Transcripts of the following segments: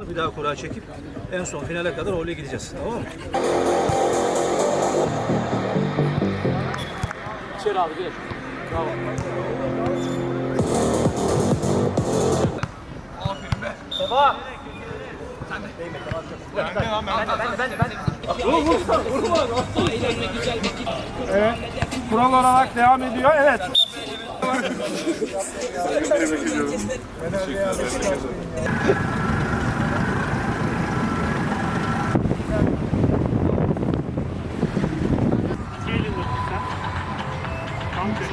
Bir daha kura çekip en son finale kadar oraya gideceğiz. Tamam mı? İçeri abi gel. Bravo. Kural olarak devam ediyor. Evet. Kick,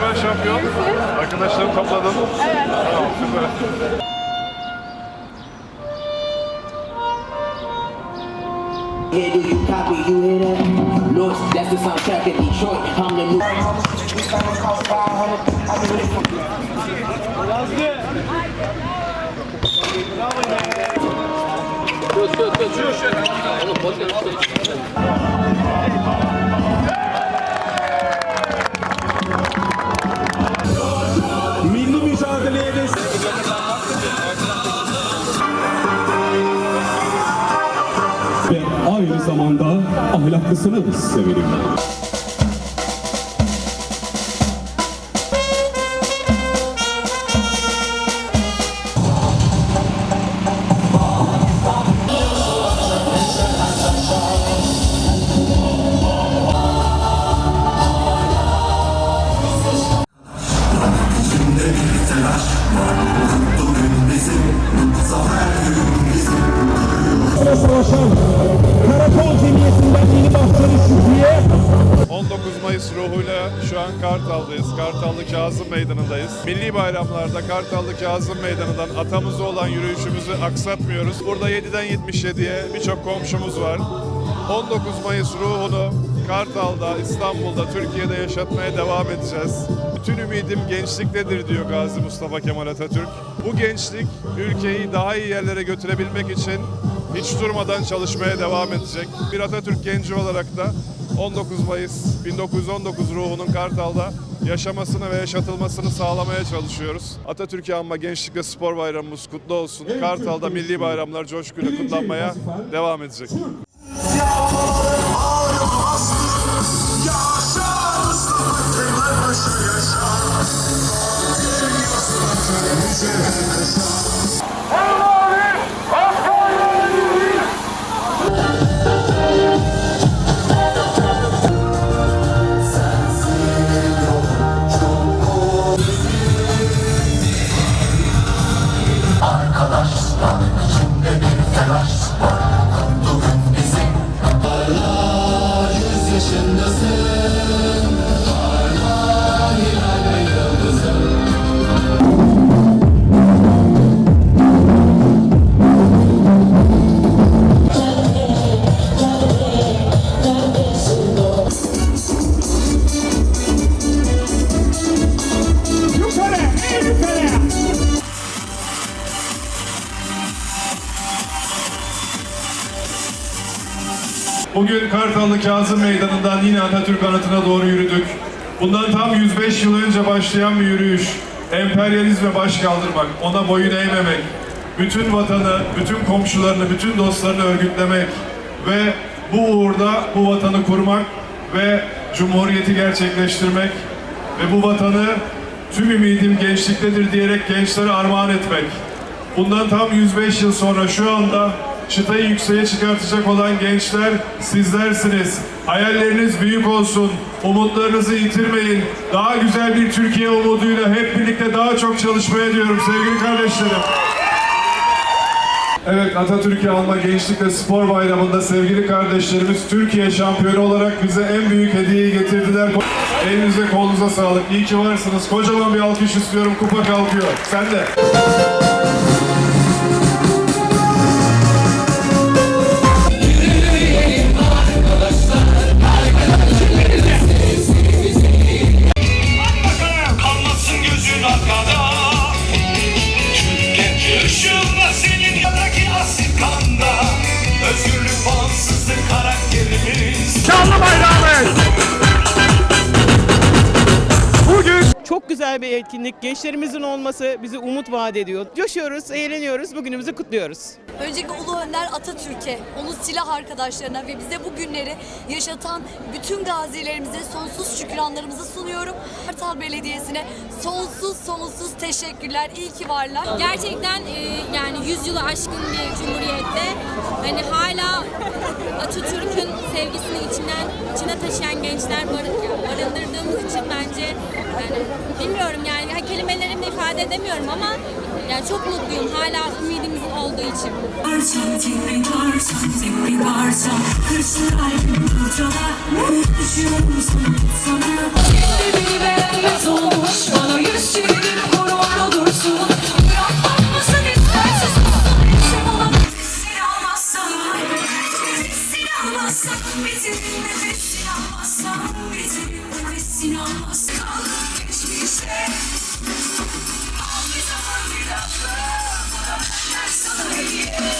Haber şampiyon? Arkadaşlarım topladın. Evet. Tamam süper. Yeah, do you copy? You hear that? Noise, that's the soundtrack in Detroit. I'm the new. Oğlum podcast. Aynı zamanda ahlaklısını severim. Savaşan 19 Mayıs ruhuyla şu an Kartal'dayız. Kartallı Kazım Meydanı'ndayız. Milli bayramlarda Kartallı Kazım Meydanı'ndan atamıza olan yürüyüşümüzü aksatmıyoruz. Burada 7'den 77'ye birçok komşumuz var. 19 Mayıs ruhunu Kartal'da, İstanbul'da, Türkiye'de yaşatmaya devam edeceğiz. Bütün ümidim gençliktedir diyor Gazi Mustafa Kemal Atatürk. Bu gençlik ülkeyi daha iyi yerlere götürebilmek için hiç durmadan çalışmaya devam edecek. Bir Atatürk genci olarak da 19 Mayıs 1919 ruhunun Kartal'da yaşamasını ve yaşatılmasını sağlamaya çalışıyoruz. Atatürk'ü anma Gençlik ve Spor Bayramımız kutlu olsun. Kartal'da milli bayramlar coşkuyla kutlanmaya devam edecek. love. Bugün Kartallı Kazım Meydanı'ndan yine Atatürk anıtına doğru yürüdük. Bundan tam 105 yıl önce başlayan bir yürüyüş. Emperyalizme baş kaldırmak, ona boyun eğmemek, bütün vatanı, bütün komşularını, bütün dostlarını örgütlemek ve bu uğurda bu vatanı kurmak ve cumhuriyeti gerçekleştirmek ve bu vatanı tüm ümidim gençliktedir diyerek gençlere armağan etmek. Bundan tam 105 yıl sonra şu anda çıtayı yükseğe çıkartacak olan gençler sizlersiniz. Hayalleriniz büyük olsun. Umutlarınızı yitirmeyin. Daha güzel bir Türkiye umuduyla hep birlikte daha çok çalışmaya diyorum sevgili kardeşlerim. Evet Atatürk'ü alma Gençlik ve Spor Bayramı'nda sevgili kardeşlerimiz Türkiye şampiyonu olarak bize en büyük hediyeyi getirdiler. Elinize kolunuza sağlık. İyi ki varsınız. Kocaman bir alkış istiyorum. Kupa kalkıyor. Sen de. Güzel bir etkinlik. Gençlerimizin olması bizi umut vaat ediyor. Coşuyoruz, eğleniyoruz, bugünümüzü kutluyoruz. Öncelikle Ulu Önder Atatürk'e, onun silah arkadaşlarına ve bize bu günleri yaşatan bütün gazilerimize sonsuz şükranlarımızı sunuyorum. Kartal Belediyesi'ne sonsuz sonsuz teşekkürler. İyi ki varlar. Gerçekten e, yani 100 yılı aşkın bir cumhuriyette hani hala Atatürk'ün sevgisini içinden içine taşıyan gençler barın, edemiyorum ama yani çok mutluyum. Hala ümidimizin olduğu için. Parçam tek parçam tek bir parçam Kırsın kalbim kurcala Düşüyor musun sana? Şimdi bir bembeyaz olmuş Bana yüz çevirip korumalı dursun Bırakmamızın istersiz olsun Bizim olan Nefesini almazsan Nefesini almazsan Bizim nefesini almazsan Bizim nefesini almazsan Kalır geçmişte Al bir Stop.